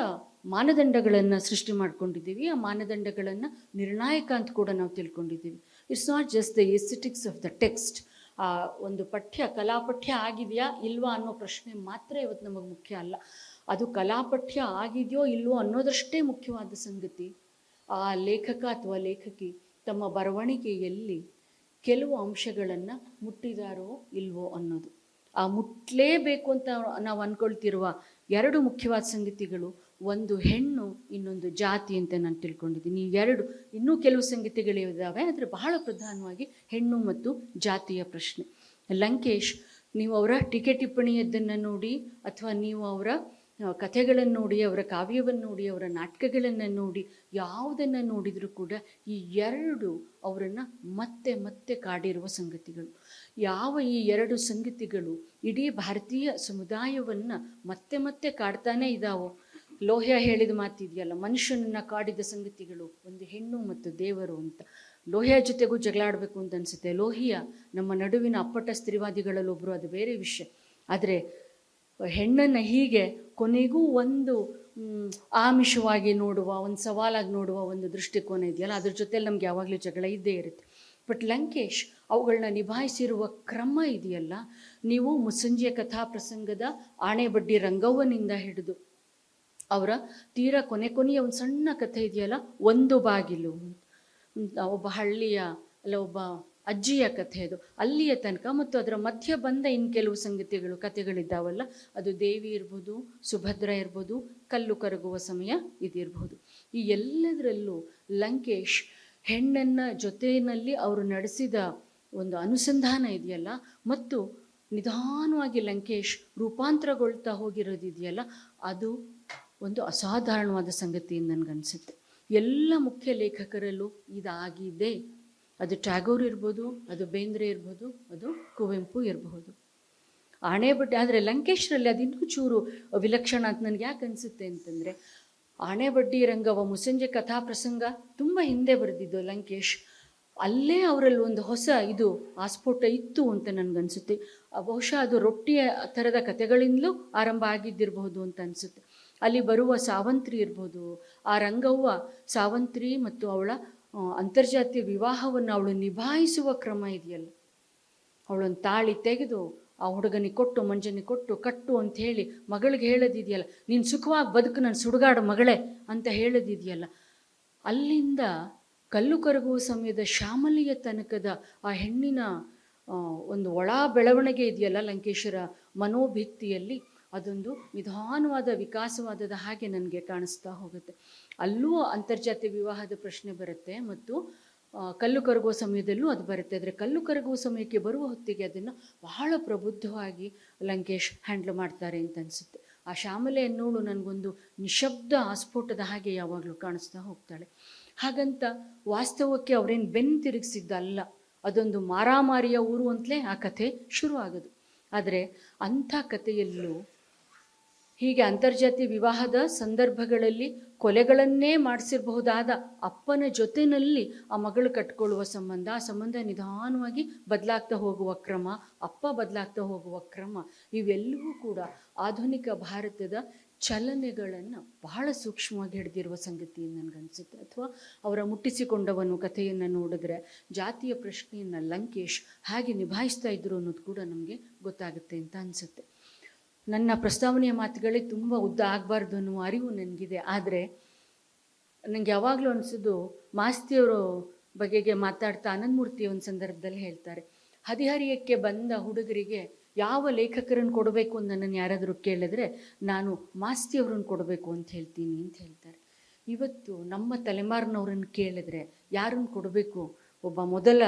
ಮಾನದಂಡಗಳನ್ನು ಸೃಷ್ಟಿ ಮಾಡ್ಕೊಂಡಿದ್ದೀವಿ. ಆ ಮಾನದಂಡಗಳನ್ನು ನಿರ್ಣಾಯಕ ಅಂತ ಕೂಡ ನಾವು ತಿಳ್ಕೊಂಡಿದ್ದೀವಿ. It's not just the aesthetics of the text ಆ ಒಂದು ಪಠ್ಯ, ಕಲಾಪಠ್ಯ ಆಗಿದೆಯಾ ಇಲ್ವಾ ಅನ್ನೋ ಪ್ರಶ್ನೆ ಮಾತ್ರ ಇವತ್ತು ನಮಗೆ ಮುಖ್ಯ ಅಲ್ಲ. ಅದು ಕಲಾಪಠ್ಯ ಆಗಿದೆಯೋ ಇಲ್ವೋ ಅನ್ನೋದಷ್ಟೇ ಮುಖ್ಯವಾದ ಸಂಗತಿ. ಆ ಲೇಖಕ ಅಥವಾ ಲೇಖಕಿ ತಮ್ಮ ಬರವಣಿಗೆಯಲ್ಲಿ ಕೆಲವು ಅಂಶಗಳನ್ನು ಮುಟ್ಟಿದಾರೋ ಇಲ್ವೋ ಅನ್ನೋದು. ಆ ಮುಟ್ಲೇಬೇಕು ಅಂತ ನಾವು ಅಂದ್ಕೊಳ್ತಿರುವ ಎರಡು ಮುಖ್ಯವಾದ ಸಂಗತಿಗಳು, ಒಂದು ಹೆಣ್ಣು, ಇನ್ನೊಂದು ಜಾತಿ ಅಂತ ನಾನು ತಿಳ್ಕೊಂಡಿದ್ದೀನಿ. ಎರಡು ಇನ್ನೂ ಕೆಲವು ಸಂಗತಿಗಳಿದ್ದಾವೆ ಆದರೆ ಬಹಳ ಪ್ರಧಾನವಾಗಿ ಹೆಣ್ಣು ಮತ್ತು ಜಾತಿಯ ಪ್ರಶ್ನೆ. ಲಂಕೇಶ್, ನೀವು ಅವರ ಟೀಕೆ ಟಿಪ್ಪಣಿಯದ್ದನ್ನು ನೋಡಿ, ಅಥವಾ ನೀವು ಅವರ ಕಥೆಗಳನ್ನು ನೋಡಿ, ಅವರ ಕಾವ್ಯವನ್ನು ನೋಡಿ, ಅವರ ನಾಟಕಗಳನ್ನು ನೋಡಿ, ಯಾವುದನ್ನು ನೋಡಿದರೂ ಕೂಡ ಈ ಎರಡು ಅವರನ್ನು ಮತ್ತೆ ಮತ್ತೆ ಕಾಡಿರುವ ಸಂಗತಿಗಳು. ಯಾವ ಈ ಎರಡು ಸಂಗತಿಗಳು ಇಡೀ ಭಾರತೀಯ ಸಮುದಾಯವನ್ನು ಮತ್ತೆ ಮತ್ತೆ ಕಾಡ್ತಾನೇ ಇದ್ದಾವೋ ಲೋಹ್ಯ ಹೇಳಿದ ಮಾತಿದೆಯಲ್ಲ, ಮನುಷ್ಯನನ್ನು ಕಾಡಿದ ಸಂಗತಿಗಳು, ಒಂದು ಹೆಣ್ಣು ಮತ್ತು ದೇವರು ಅಂತ. ಲೋಹ್ಯ ಜೊತೆಗೂ ಜಗಳಾಡಬೇಕು ಅಂತ ಅನಿಸುತ್ತೆ. ಲೋಹಿಯ ನಮ್ಮ ನಡುವಿನ ಅಪ್ಪಟ ಸ್ತ್ರೀವಾದಿಗಳಲ್ಲೊಬ್ಬರು ಅದು ಬೇರೆ ವಿಷಯ. ಆದರೆ ಹೆಣ್ಣನ್ನು ಹೀಗೆ ಕೊನೆಗೂ ಒಂದು ಆಮಿಷವಾಗಿ ನೋಡುವ, ಒಂದು ಸವಾಲಾಗಿ ನೋಡುವ ಒಂದು ದೃಷ್ಟಿಕೋನ ಇದೆಯಲ್ಲ, ಅದ್ರ ಜೊತೆಲಿ ನಮ್ಗೆ ಯಾವಾಗಲೂ ಜಗಳ ಇದ್ದೇ ಇರುತ್ತೆ. ಬಟ್ ಲಂಕೇಶ್ ಅವುಗಳನ್ನ ನಿಭಾಯಿಸಿರುವ ಕ್ರಮ ಇದೆಯಲ್ಲ, ನೀವು ಮುಸ್ಸಂಜೆಯ ಕಥಾ ಪ್ರಸಂಗದ ಆಣೆಬಡ್ಡಿ ರಂಗವ್ವನಿಂದ ಹಿಡಿದು ಅವರ ತೀರಾ ಕೊನೆ ಕೊನೆಯ ಒಂದು ಸಣ್ಣ ಕಥೆ ಇದೆಯಲ್ಲ, ಒಂದು ಬಾಗಿಲು. ಒಬ್ಬ ಹಳ್ಳಿಯ, ಅಲ್ಲ ಒಬ್ಬ ಅಜ್ಜಿಯ ಕಥೆ ಅದು. ಅಲ್ಲಿಯ ತನಕ ಮತ್ತು ಅದರ ಮಧ್ಯ ಬಂದ ಇನ್ನು ಕೆಲವು ಸಂಗತಿಗಳು, ಕಥೆಗಳಿದ್ದಾವಲ್ಲ, ಅದು ದೇವಿ ಇರ್ಬೋದು, ಸುಭದ್ರ ಇರ್ಬೋದು, ಕಲ್ಲು ಕರಗುವ ಸಮಯ ಇದಿರ್ಬೋದು. ಈ ಎಲ್ಲದರಲ್ಲೂ ಲಂಕೇಶ್ ಹೆಣ್ಣನ್ನ ಜೊತೆಯಲ್ಲಿ ಅವರು ನಡೆಸಿದ ಒಂದು ಅನುಸಂಧಾನ ಇದೆಯಲ್ಲ, ಮತ್ತು ನಿಧಾನವಾಗಿ ಲಂಕೇಶ್ ರೂಪಾಂತರಗೊಳ್ತಾ ಹೋಗಿರೋದಿದೆಯಲ್ಲ ಅದು ಒಂದು ಅಸಾಧಾರಣವಾದ ಸಂಗತಿ ನನಗನ್ಸುತ್ತೆ. ಎಲ್ಲ ಮುಖ್ಯ ಲೇಖಕರಲ್ಲೂ ಇದಾಗಿದೆ. ಅದು ಟ್ಯಾಗೋರ್ ಇರ್ಬೋದು, ಅದು ಬೇಂದ್ರೆ ಇರ್ಬೋದು, ಅದು ಕುವೆಂಪು ಇರಬಹುದು. ಆಣೆ ಬಟ್ಟೆ ಆದರೆ ಲಂಕೇಶ್ರಲ್ಲಿ ಇನ್ನೂ ಚೂರು ವಿಲಕ್ಷಣ ಅಂತ ನನಗೆ ಯಾಕೆ ಅನಿಸುತ್ತೆ ಅಂತಂದರೆ ಆಣೆಬಡ್ಡಿ ರಂಗವ ಮುಸಂಜೆ ಕಥಾ ಪ್ರಸಂಗ ತುಂಬ ಹಿಂದೆ ಬರೆದಿದ್ದು ಲಂಕೇಶ್. ಅಲ್ಲೇ ಅವರಲ್ಲಿ ಒಂದು ಹೊಸ ಇದು ಆಸ್ಫೋಟ ಇತ್ತು ಅಂತ ನನಗನ್ಸುತ್ತೆ ಬಹುಶಃ ಅದು ರೊಟ್ಟಿಯ ಥರದ ಕಥೆಗಳಿಂದಲೂ ಆರಂಭ ಆಗಿದ್ದಿರಬಹುದು ಅಂತ ಅನಿಸುತ್ತೆ. ಅಲ್ಲಿ ಬರುವ ಸಾವಂತ್ರಿ ಇರ್ಬೋದು, ಆ ರಂಗವ್ವ ಸಾವಂತ್ರಿ ಮತ್ತು ಅವಳ ಅಂತರ್ಜಾತೀಯ ವಿವಾಹವನ್ನು ಅವಳು ನಿಭಾಯಿಸುವ ಕ್ರಮ ಇದೆಯಲ್ಲ. ಅವಳೊಂದು ತಾಳಿ ತೆಗೆದು, ಆ ಹುಡುಗನಿಗೆ ಕೊಟ್ಟು, ಮಂಜನಿಗೆ ಕೊಟ್ಟು, ಕಟ್ಟು ಅಂತ ಹೇಳಿ ಮಗಳಿಗೆ ಹೇಳೋದಿದೆಯಲ್ಲ, ನೀನು ಸುಖವಾಗಿ ಬದುಕು, ನನ್ನ ಸುಡುಗಾಡು ಮಗಳೇ ಅಂತ ಹೇಳೋದಿದೆಯಲ್ಲ. ಅಲ್ಲಿಂದ ಕಲ್ಲು ಕರಗುವ ಸಮಯದ ಶ್ಯಾಮಲಿಯ ತನಕದ ಆ ಹೆಣ್ಣಿನ ಒಂದು ಒಳ ಬೆಳವಣಿಗೆ ಇದೆಯಲ್ಲ ಲಂಕೇಶ್ವರ ಮನೋಭಿತ್ತಿಯಲ್ಲಿ ಅದೊಂದು ನಿಧಾನವಾದ, ವಿಕಾಸವಾದದ ಹಾಗೆ ನನಗೆ ಕಾಣಿಸ್ತಾ ಹೋಗುತ್ತೆ. ಅಲ್ಲೂ ಅಂತರ್ಜಾತಿ ವಿವಾಹದ ಪ್ರಶ್ನೆ ಬರುತ್ತೆ ಮತ್ತು ಕಲ್ಲು ಕರಗುವ ಸಮಯದಲ್ಲೂ ಅದು ಬರುತ್ತೆ. ಆದರೆ ಕಲ್ಲು ಕರಗುವ ಸಮಯಕ್ಕೆ ಬರುವ ಹೊತ್ತಿಗೆ ಅದನ್ನು ಬಹಳ ಪ್ರಬುದ್ಧವಾಗಿ ಲಂಕೇಶ್ ಹ್ಯಾಂಡ್ಲ್ ಮಾಡ್ತಾರೆ ಅಂತ ಅನಿಸುತ್ತೆ. ಆ ಶ್ಯಾಮಲೆ ಅನ್ನೋಳು ನನಗೊಂದು ನಿಶಬ್ದ ಆಸ್ಫೋಟದ ಹಾಗೆ ಯಾವಾಗಲೂ ಕಾಣಿಸ್ತಾ ಹೋಗ್ತಾಳೆ. ಹಾಗಂತ ವಾಸ್ತವಕ್ಕೆ ಅವರೇನು ಬೆನ್ನು ತಿರುಗಿಸಿದ್ದಲ್ಲ, ಅದೊಂದು ಮಾರಾಮಾರಿಯ ಊರು ಅಂತಲೇ ಆ ಕಥೆ ಶುರು ಆದರೆ ಅಂಥ ಕಥೆಯಲ್ಲೂ ಹೀಗೆ ಅಂತರ್ಜಾತಿ ವಿವಾಹದ ಸಂದರ್ಭಗಳಲ್ಲಿ ಕೊಲೆಗಳನ್ನೇ ಮಾಡಿಸಿರಬಹುದಾದ ಅಪ್ಪನ ಜೊತೆಯಲ್ಲಿ ಆ ಮಗಳು ಕಟ್ಕೊಳ್ಳುವ ಸಂಬಂಧ, ಆ ಸಂಬಂಧ ನಿಧಾನವಾಗಿ ಬದಲಾಗ್ತಾ ಹೋಗುವ ಕ್ರಮ, ಅಪ್ಪ ಬದಲಾಗ್ತಾ ಹೋಗುವ ಕ್ರಮ, ಇವೆಲ್ಲವೂ ಕೂಡ ಆಧುನಿಕ ಭಾರತದ ಚಲನೆಗಳನ್ನು ಬಹಳ ಸೂಕ್ಷ್ಮವಾಗಿ ಹಿಡಿದಿರುವ ಸಂಗತಿ ನನಗನ್ಸುತ್ತೆ. ಅಥವಾ ಅವರ ಮುಟ್ಟಿಸಿಕೊಂಡವನು ಕಥೆಯನ್ನು ನೋಡಿದ್ರೆ, ಜಾತಿಯ ಪ್ರಶ್ನೆಯನ್ನು ಲಂಕೇಶ್ ಹಾಗೆ ನಿಭಾಯಿಸ್ತಾ ಇದ್ರು ಅನ್ನೋದು ಕೂಡ ನಮಗೆ ಗೊತ್ತಾಗುತ್ತೆ ಅಂತ ಅನಿಸುತ್ತೆ. ನನ್ನ ಪ್ರಸ್ತಾವನೆಯ ಮಾತುಗಳೇ ತುಂಬ ಉದ್ದ ಆಗಬಾರ್ದು ಅನ್ನುವ ಅರಿವು ನನಗಿದೆ. ಆದರೆ ನನಗೆ ಯಾವಾಗಲೂ ಅನಿಸೋದು ಮಾಸ್ತಿಯವರು ಬಗೆಗೆ ಮಾತಾಡ್ತಾ ಆನಂದಮೂರ್ತಿ ಒಂದು ಸಂದರ್ಭದಲ್ಲಿ ಹೇಳ್ತಾರೆ, ಹದಿಹರಿಯಕ್ಕೆ ಬಂದ ಹುಡುಗರಿಗೆ ಯಾವ ಲೇಖಕರನ್ನು ಕೊಡಬೇಕು ಅಂತ ನನ್ನನ್ನು ಯಾರಾದರೂ ಕೇಳಿದ್ರೆ ನಾನು ಮಾಸ್ತಿಯವ್ರನ್ನ ಕೊಡಬೇಕು ಅಂತ ಹೇಳ್ತೀನಿ ಅಂತ ಹೇಳ್ತಾರೆ. ಇವತ್ತು ನಮ್ಮ ತಲೆಮಾರಿನವ್ರನ್ನ ಕೇಳಿದ್ರೆ ಯಾರನ್ನು ಕೊಡಬೇಕು? ಒಬ್ಬ ಮೊದಲ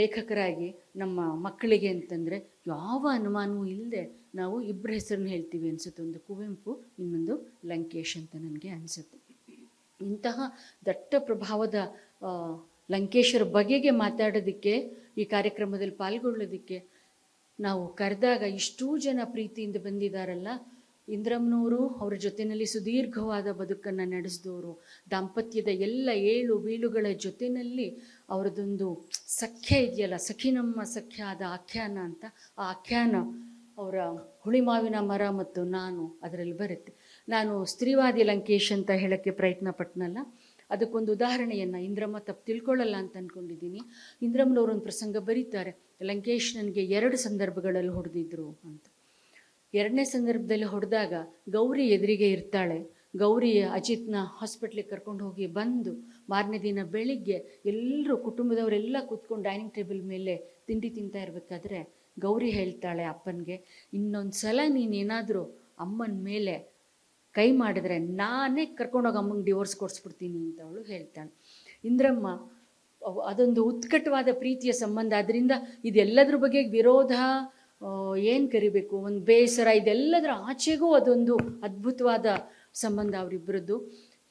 ಲೇಖಕರಾಗಿ ನಮ್ಮ ಮಕ್ಕಳಿಗೆ ಅಂತಂದರೆ ಯಾವ ಅನುಮಾನವೂ ಇಲ್ಲದೆ ನಾವು ಇಬ್ಬರ ಹೆಸರನ್ನ ಹೇಳ್ತೀವಿ ಅನಿಸುತ್ತೆ. ಒಂದು ಕುವೆಂಪು, ಇನ್ನೊಂದು ಲಂಕೇಶ್ ಅಂತ ನನಗೆ ಅನಿಸುತ್ತೆ. ಇಂತಹ ದಟ್ಟ ಪ್ರಭಾವದ ಲಂಕೇಶರ ಬಗೆಗೆ ಮಾತಾಡೋದಕ್ಕೆ, ಈ ಕಾರ್ಯಕ್ರಮದಲ್ಲಿ ಪಾಲ್ಗೊಳ್ಳೋದಕ್ಕೆ ನಾವು ಕರೆದಾಗ ಇಷ್ಟೂ ಜನ ಪ್ರೀತಿಯಿಂದ ಬಂದಿದ್ದಾರಲ್ಲ ಇಂದ್ರಮ್ನವರು ಅವರ ಜೊತೆಯಲ್ಲಿ ಸುದೀರ್ಘವಾದ ಬದುಕನ್ನು ನಡೆಸಿದವರು ದಾಂಪತ್ಯದ ಎಲ್ಲ ಏಳು ಬೀಳುಗಳ ಜೊತೆಯಲ್ಲಿ ಅವರದೊಂದು ಸಖ್ಯ ಇದೆಯಲ್ಲ ಸಖಿ ನಮ್ಮ ಸಖ್ಯ ಆದ ಆಖ್ಯಾನ ಅಂತ, ಆ ಆಖ್ಯಾನ ಅವರ ಹುಳಿಮಾವಿನ ಮರ ಮತ್ತು ನಾನು ಅದರಲ್ಲಿ ಬರುತ್ತೆ. ನಾನು ಸ್ತ್ರೀವಾದಿ ಲಂಕೇಶ್ ಅಂತ ಹೇಳೋಕ್ಕೆ ಪ್ರಯತ್ನ ಪಟ್ಟನಲ್ಲ ಅದಕ್ಕೊಂದು ಉದಾಹರಣೆಯನ್ನು ಇಂದ್ರಮ್ಮ ತಪ್ಪು ತಿಳ್ಕೊಳ್ಳಲ್ಲ ಅಂತ ಅಂದ್ಕೊಂಡಿದ್ದೀನಿ ಇಂದ್ರಮ್ಮನವರು ಒಂದು ಪ್ರಸಂಗ ಬರೀತಾರೆ, ಲಂಕೇಶ್ ನನಗೆ ಎರಡು ಸಂದರ್ಭಗಳಲ್ಲಿ ಹೊಡೆದಿದ್ರು ಅಂತ. ಎರಡನೇ ಸಂದರ್ಭದಲ್ಲಿ ಹೊಡೆದಾಗ ಗೌರಿ ಎದುರಿಗೆ ಇರ್ತಾಳೆ. ಗೌರಿ ಅಜಿತ್ನ ಹಾಸ್ಪಿಟ್ಲಿಗೆ ಕರ್ಕೊಂಡು ಹೋಗಿ ಬಂದು ಮಾರನೇ ದಿನ ಬೆಳಿಗ್ಗೆ ಎಲ್ಲರೂ ಕುಟುಂಬದವರೆಲ್ಲ ಕೂತ್ಕೊಂಡು ಡೈನಿಂಗ್ ಟೇಬಲ್ ಮೇಲೆ ತಿಂಡಿ ತಿಂತಾ ಇರಬೇಕಾದ್ರೆ ಗೌರಿ ಹೇಳ್ತಾಳೆ ಅಪ್ಪನಿಗೆ, ಇನ್ನೊಂದು ಸಲ ನೀನೇನಾದರೂ ಅಮ್ಮನ ಮೇಲೆ ಕೈ ಮಾಡಿದ್ರೆ ನಾನೇ ಕರ್ಕೊಂಡೋಗಿ ಅಮ್ಮಂಗೆ ಡಿವೋರ್ಸ್ ಕೊಡಿಸ್ಬಿಡ್ತೀನಿ ಅಂತ ಅವಳು ಹೇಳ್ತಾಳೆ. ಇಂದ್ರಮ್ಮ ಅದೊಂದು ಉತ್ಕಟವಾದ ಪ್ರೀತಿಯ ಸಂಬಂಧ. ಅದರಿಂದ ಇದೆಲ್ಲದ್ರ ಬಗ್ಗೆ ವಿರೋಧ ಏನು ಕರಿಬೇಕು? ಒಂದು ಬೇಸರ, ಇದೆಲ್ಲದರ ಆಚೆಗೂ ಅದೊಂದು ಅದ್ಭುತವಾದ ಸಂಬಂಧ ಅವರಿಬ್ಬರದ್ದು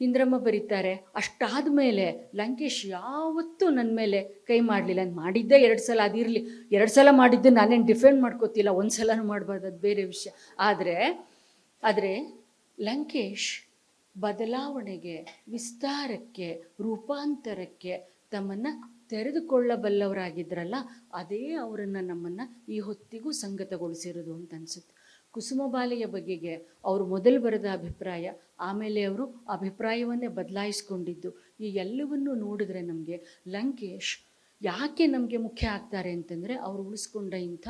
ಇಂದ್ರಮ್ಮ ಬರೀತಾರೆ ಅಷ್ಟಾದ ಮೇಲೆ ಲಂಕೇಶ್ ಯಾವತ್ತೂ ನನ್ನ ಮೇಲೆ ಕೈ ಮಾಡಲಿಲ್ಲ. ನಾನು ಮಾಡಿದ್ದೆ ಎರಡು ಸಲ, ಅದಿರಲಿ. ಎರಡು ಸಲ ಮಾಡಿದ್ದು ನಾನೇನು ಡಿಫೆಂಡ್ ಮಾಡ್ಕೋತಿಲ್ಲ, ಒಂದು ಸಲನೂ ಮಾಡಬಾರ್ದು ಅದು ಬೇರೆ ವಿಷಯ. ಆದರೆ ಆದರೆ ಲಂಕೇಶ್ ಬದಲಾವಣೆಗೆ, ವಿಸ್ತಾರಕ್ಕೆ, ರೂಪಾಂತರಕ್ಕೆ ತಮ್ಮನ್ನು ತೆರೆದುಕೊಳ್ಳಬಲ್ಲವರಾಗಿದ್ರಲ್ಲ, ಅದೇ ಅವರನ್ನು ನಮ್ಮನ್ನು ಈ ಹೊತ್ತಿಗೂ ಸಂಗತಗೊಳಿಸಿರೋದು ಅಂತ ಅನಿಸುತ್ತೆ. ಕುಸುಮಬಾಲೆಯ ಬಗೆಗೆ ಅವರು ಮೊದಲು ಬರೆದ ಅಭಿಪ್ರಾಯ, ಆಮೇಲೆ ಅವರು ಅಭಿಪ್ರಾಯವನ್ನೇ ಬದಲಾಯಿಸ್ಕೊಂಡಿದ್ದು. ಈ ಎಲ್ಲವನ್ನೂ ನೋಡಿದ್ರೆ ನಮಗೆ ಲಂಕೇಶ್ ಯಾಕೆ ನಮಗೆ ಮುಖ್ಯ ಆಗ್ತಾರೆ ಅಂತಂದರೆ ಅವರು ಉಳಿಸ್ಕೊಂಡ ಇಂಥ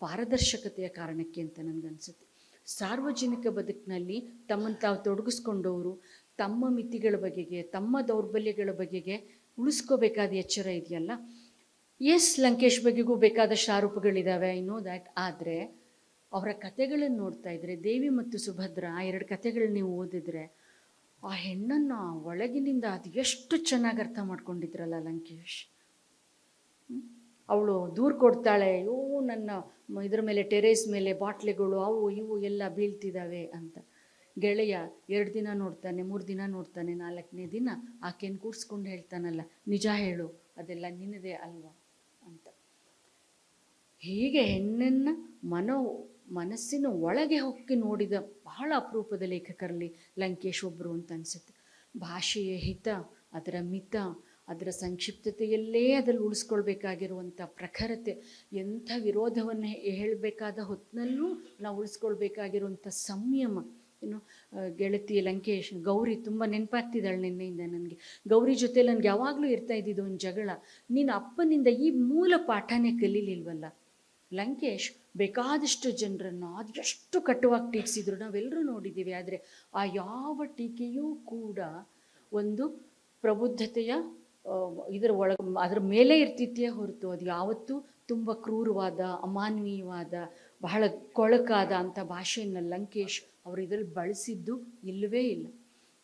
ಪಾರದರ್ಶಕತೆಯ ಕಾರಣಕ್ಕೆ ಅಂತ ನನಗನ್ಸುತ್ತೆ. ಸಾರ್ವಜನಿಕ ಬದುಕಿನಲ್ಲಿ ತಮ್ಮನ್ನು ತಾವು ತೊಡಗಿಸ್ಕೊಂಡವರು ತಮ್ಮ ಮಿತಿಗಳ ಬಗೆಗೆ, ತಮ್ಮ ದೌರ್ಬಲ್ಯಗಳ ಬಗೆಗೆ ಉಳಿಸ್ಕೋಬೇಕಾದ ಎಚ್ಚರ ಇದೆಯಲ್ಲ? ಎಸ್, ಲಂಕೇಶ್ ಬಗೆಗೂ ಬೇಕಾದ ಶಾರೂಪಗಳಿದ್ದಾವೆ ಐ ನೋ ದ್ಯಾಟ್ ಆದರೆ ಅವರ ಕತೆಗಳನ್ನು ನೋಡ್ತಾ ಇದ್ರೆ, ದೇವಿ ಮತ್ತು ಸುಭದ್ರ ಆ ಎರಡು ಕತೆಗಳನ್ನ ನೀವು ಓದಿದ್ರೆ, ಆ ಹೆಣ್ಣನ್ನು ಒಳಗಿನಿಂದ ಅದು ಎಷ್ಟು ಚೆನ್ನಾಗಿ ಅರ್ಥ ಮಾಡ್ಕೊಂಡಿದ್ರಲ್ಲ ಲಂಕೇಶ್? ಅವಳು ದೂರು ಕೊಡ್ತಾಳೆ, ಅಯ್ಯೋ ನನ್ನ ಇದ್ರ ಮೇಲೆ, ಟೆರೇಸ್ ಮೇಲೆ ಬಾಟ್ಲಿಗಳು ಅವು ಇವು ಎಲ್ಲ ಬೀಳ್ತಿದ್ದಾವೆ ಅಂತ. ಗೆಳೆಯ ಎರಡು ದಿನ ನೋಡ್ತಾನೆ, ಮೂರು ದಿನ ನೋಡ್ತಾನೆ, ನಾಲ್ಕನೇ ದಿನ ಆಕೆಯನ್ನು ಕೂರಿಸ್ಕೊಂಡು ಹೇಳ್ತಾನಲ್ಲ, ನಿಜ ಹೇಳು, ಅದೆಲ್ಲ ನಿನ್ನದೇ ಅಲ್ವಾ ಅಂತ. ಹೀಗೆ ಹೆಣ್ಣನ್ನು ಮನೋ, ಮನಸ್ಸಿನ ಒಳಗೆ ಹೊಕ್ಕಿ ನೋಡಿದ ಬಹಳ ಅಪರೂಪದ ಲೇಖಕರಲ್ಲಿ ಲಂಕೇಶ್ ಒಬ್ಬರು ಅಂತ ಅನಿಸುತ್ತೆ. ಭಾಷೆಯ ಹಿತ, ಅದರ ಮಿತ, ಅದರ ಸಂಕ್ಷಿಪ್ತತೆಯಲ್ಲೇ ಅದರಲ್ಲಿ ಉಳಿಸ್ಕೊಳ್ಬೇಕಾಗಿರುವಂಥ ಪ್ರಖರತೆ, ಎಂಥ ವಿರೋಧವನ್ನು ಹೇಳಬೇಕಾದ ಹೊತ್ತಿನಲ್ಲೂ ನಾವು ಉಳಿಸ್ಕೊಳ್ಬೇಕಾಗಿರುವಂಥ ಸಂಯಮ ಏನು ಗೆಳತಿ ಲಂಕೇಶ್, ಗೌರಿ ತುಂಬ ನೆನಪಾಗ್ತಿದ್ದಾಳೆ ನಿನ್ನೆಯಿಂದ ನನಗೆ. ಗೌರಿ ಜೊತೆ ನನಗೆ ಯಾವಾಗಲೂ ಇರ್ತಾ ಇದ್ದಿದ್ದು ಒಂದು ಜಗಳ. ನೀನು ಅಪ್ಪನಿಂದ ಈ ಮೂಲ ಪಾಠನೇ ಕಲೀಲಿಲ್ವಲ್ಲ? ಲಂಕೇಶ್, ಬೇಕಾದಷ್ಟು ಜನರನ್ನು ಅದೆಷ್ಟು ಕಟುವಾಗಿ ಟೀಕಿಸಿದ್ರು. ನಾವೆಲ್ಲರೂ ನೋಡಿದ್ದೀವಿ. ಆದರೆ ಆ ಯಾವ ಟೀಕೆಯೂ ಕೂಡ ಒಂದು ಪ್ರಬುದ್ಧತೆಯ ಇದರ ಒಳಗೆ, ಅದರ ಮೇಲೆ ಇರ್ತಿತ್ತೆಯೇ ಹೊರತು. ಅದು ಯಾವತ್ತೂ ತುಂಬ ಕ್ರೂರವಾದ, ಅಮಾನವೀಯವಾದ, ಬಹಳ ಕೊಳಕಾದ ಅಂಥ ಭಾಷೆಯನ್ನು ಲಂಕೇಶ್ ಅವರು ಇದರಲ್ಲಿ ಬಳಸಿದ್ದು ಇಲ್ಲವೇ ಇಲ್ಲ.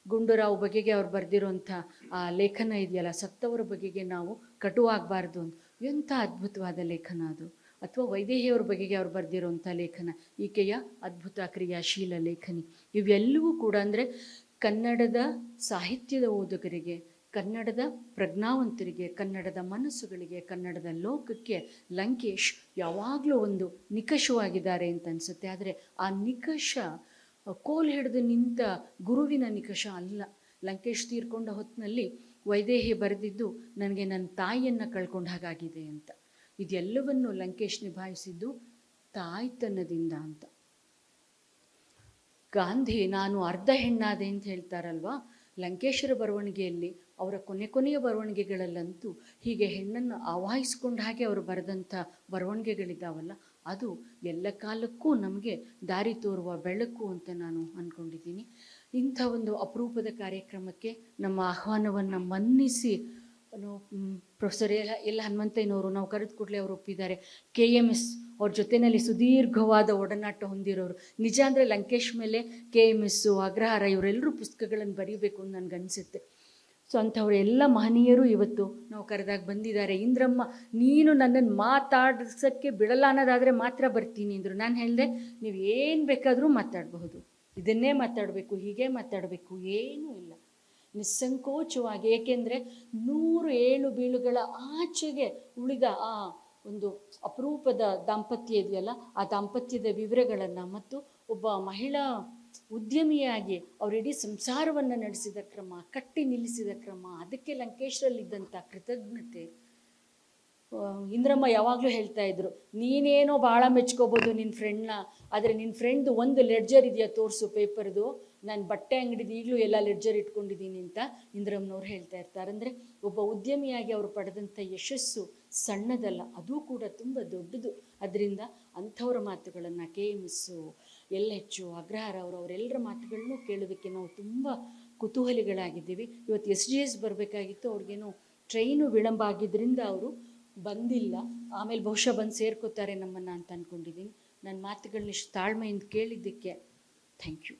ಗುಂಡೂರಾವ್ ಬಗೆಗೆ ಅವ್ರು ಬರೆದಿರೋಂಥ ಆ, ಲೇಖನ ಇದೆಯಲ್ಲ, ಸತ್ತವರ ಬಗೆಗೆ ನಾವು ಕಟುವಾಗಬಾರ್ದು ಅಂತ. ಎಂಥ ಅದ್ಭುತವಾದ ಲೇಖನ ಅದು. ಅಥವಾ ವೈದೇಹಿಯವ್ರ ಬಗೆಗೆ ಅವ್ರು ಬರೆದಿರೋಂಥ ಲೇಖನ, ಈಕೆಯ ಅದ್ಭುತ ಕ್ರಿಯಾಶೀಲ ಲೇಖನಿ. ಇವೆಲ್ಲವೂ ಕೂಡ ಅಂದರೆ ಕನ್ನಡದ ಸಾಹಿತ್ಯದ ಓದುಗರಿಗೆ ಕನ್ನಡದ ಪ್ರಜ್ಞಾವಂತರಿಗೆ, ಕನ್ನಡದ ಮನಸ್ಸುಗಳಿಗೆ, ಕನ್ನಡದ ಲೋಕಕ್ಕೆ ಲಂಕೇಶ್ ಯಾವಾಗಲೂ ಒಂದು ನಿಕಷವಾಗಿದ್ದಾರೆ ಅಂತ ಅನಿಸುತ್ತೆ. ಆದರೆ ಆ ನಿಕಷ, ಕೋಲ್ ಹಿಡಿದು ನಿಂತ ಗುರುವಿನ ನಿಕಷ ಅಲ್ಲ. ಲಂಕೇಶ್ ತೀರ್ಕೊಂಡ ಹೊತ್ತಿನಲ್ಲಿ ವೈದೇಹಿ ಬರೆದಿದ್ದು, ನನಗೆ ನನ್ನ ತಾಯಿಯನ್ನು ಕಳ್ಕೊಂಡ ಹಾಗಾಗಿದೆ ಅಂತ. ಇದೆಲ್ಲವನ್ನು ಲಂಕೇಶ್ ನಿಭಾಯಿಸಿದ್ದು ತಾಯ್ತನದಿಂದ ಅಂತ. ಗಾಂಧಿ, ನಾನು ಅರ್ಧ ಹೆಣ್ಣಾದೆ ಅಂತ ಹೇಳ್ತಾರಲ್ವಾ? ಲಂಕೇಶರ ಬರವಣಿಗೆಯಲ್ಲಿ ಅವರ ಕೊನೆ ಕೊನೆಯ ಬರವಣಿಗೆಗಳಲ್ಲಂತೂ ಹೀಗೆ ಹೆಣ್ಣನ್ನು ಆವಾಹಿಸ್ಕೊಂಡ ಹಾಗೆ ಅವರು ಬರೆದಂಥ ಬರವಣಿಗೆಗಳಿದ್ದಾವಲ್ಲ, ಅದು ಎಲ್ಲ ಕಾಲಕ್ಕೂ ನಮಗೆ ದಾರಿ ತೋರುವ ಬೆಳಕು ಅಂತ ನಾನು ಅಂದ್ಕೊಂಡಿದ್ದೀನಿ. ಇಂಥ ಒಂದು ಅಪರೂಪದ ಕಾರ್ಯಕ್ರಮಕ್ಕೆ ನಮ್ಮ ಆಹ್ವಾನವನ್ನು ಮನ್ನಿಸಿ ಪ್ರೊಫೆಸರ್ ಎಲ್ಲ ಎಲ್ಲ ಹನುಮಂತಯ್ಯನವರು ನಾವು ಕರೆದ ಕೂಡಲೇ ಅವರು ಒಪ್ಪಿದ್ದಾರೆ, ಕೆ ಎಂ ಎಸ್ ಅವ್ರ ಜೊತೆಯಲ್ಲಿ ಸುದೀರ್ಘವಾದ ಒಡನಾಟ ಹೊಂದಿರೋರು. ನಿಜ ಅಂದರೆ ಲಂಕೇಶ್ ಮೇಲೆ ಕೆ ಎಂ ಎಸ್ಸು ಅಗ್ರಹಾರ ಇವರೆಲ್ಲರೂ ಪುಸ್ತಕಗಳನ್ನು ಬರೀಬೇಕು ಅಂತ ನನಗನ್ಸುತ್ತೆ. ಸೊ ಅಂಥವ್ರು ಎಲ್ಲ ಮಹನೀಯರು ಇವತ್ತು ನಾವು ಕರೆದಾಗ ಬಂದಿದ್ದಾರೆ. ಇಂದ್ರಮ್ಮ, ನೀನು ನನ್ನನ್ನು ಮಾತಾಡಿಸೋಕ್ಕೆ ಬಿಡಲ್ಲ ಅನ್ನೋದಾದರೆ ಮಾತ್ರ ಬರ್ತೀನಿ ಅಂದರು. ನಾನು ಹೇಳಿದೆ, ನೀವು ಏನು ಬೇಕಾದರೂ ಮಾತಾಡಬಹುದು. ಇದನ್ನೇ ಮಾತಾಡಬೇಕು, ಹೀಗೆ ಮಾತಾಡಬೇಕು, ಏನೂ ಇಲ್ಲ. ನಿಸ್ಸಂಕೋಚವಾಗಿ, ಏಕೆಂದರೆ ನೂರು ಏಳು ಬೀಳುಗಳ ಆಚೆಗೆ ಉಳಿದ ಆ ಒಂದು ಅಪರೂಪದ ದಾಂಪತ್ಯ ಇದೆಯಲ್ಲ, ಆ ದಾಂಪತ್ಯದ ವಿವರಗಳನ್ನು ಮತ್ತು ಒಬ್ಬ ಮಹಿಳಾ ಉದ್ಯಮಿಯಾಗಿ ಅವರಿಡೀ ಸಂಸಾರವನ್ನು ನಡೆಸಿದ ಕ್ರಮ, ಕಟ್ಟಿ ನಿಲ್ಲಿಸಿದ ಕ್ರಮ, ಅದಕ್ಕೆ ಲಂಕೇಶ್ವರಲ್ಲಿದ್ದಂಥ ಕೃತಜ್ಞತೆ. ಇಂದ್ರಮ್ಮ ಯಾವಾಗಲೂ ಹೇಳ್ತಾ ಇದ್ರು, ನೀನೇನೋ ಭಾಳ ಮೆಚ್ಕೋಬೋದು ನಿನ್ನ ಫ್ರೆಂಡ್ನ ಆದರೆ ನಿನ್ನ ಫ್ರೆಂಡ್ದು ಒಂದು ಲೆಡ್ಜರ್ ಇದೆಯಾ ತೋರಿಸು ಪೇಪರ್ದು ನಾನು ಬಟ್ಟೆ ಅಂಗಡಿದು ಈಗಲೂ ಎಲ್ಲ ಲೆಡ್ಜರ್ ಇಟ್ಕೊಂಡಿದ್ದೀನಿ ಅಂತ ಇಂದ್ರಮ್ಮನವ್ರು ಹೇಳ್ತಾ ಇರ್ತಾರೆ. ಅಂದರೆ ಒಬ್ಬ ಉದ್ಯಮಿಯಾಗಿ ಅವರು ಪಡೆದಂಥ ಯಶಸ್ಸು ಸಣ್ಣದಲ್ಲ, ಅದು ಕೂಡ ತುಂಬ ದೊಡ್ಡದು. ಅದರಿಂದ ಅಂಥವ್ರ ಮಾತುಗಳನ್ನು ಕೆ ಎಂ ಎಸ್ಸು ಎಲ್ ಹೆಚ್ಚು ಅಗ್ರಹಾರ ಅವರು, ಅವರೆಲ್ಲರ ಮಾತುಗಳನ್ನು ಕೇಳೋದಕ್ಕೆ ನಾವು ತುಂಬ ಕುತೂಹಲಿಗಳಾಗಿದ್ದೀವಿ. ಇವತ್ತು ಎಸ್ ಜಿ ಎಸ್ ಬರಬೇಕಾಗಿತ್ತು, ಅವ್ರಿಗೇನು ಟ್ರೈನು ವಿಳಂಬ ಆಗಿದ್ದರಿಂದ ಅವರು ಬಂದಿಲ್ಲ. ಆಮೇಲೆ ಬಹುಶಃ ಬಂದು ಸೇರ್ಕೋತಾರೆ ನಮ್ಮನ್ನು ಅಂತ ಅಂದ್ಕೊಂಡಿದ್ದೀನಿ ನನ್ನ ಮಾತುಗಳನ್ನ ಇಷ್ಟು ತಾಳ್ಮೆಯಿಂದ ಕೇಳಿದ್ದಕ್ಕೆ ಥ್ಯಾಂಕ್ ಯು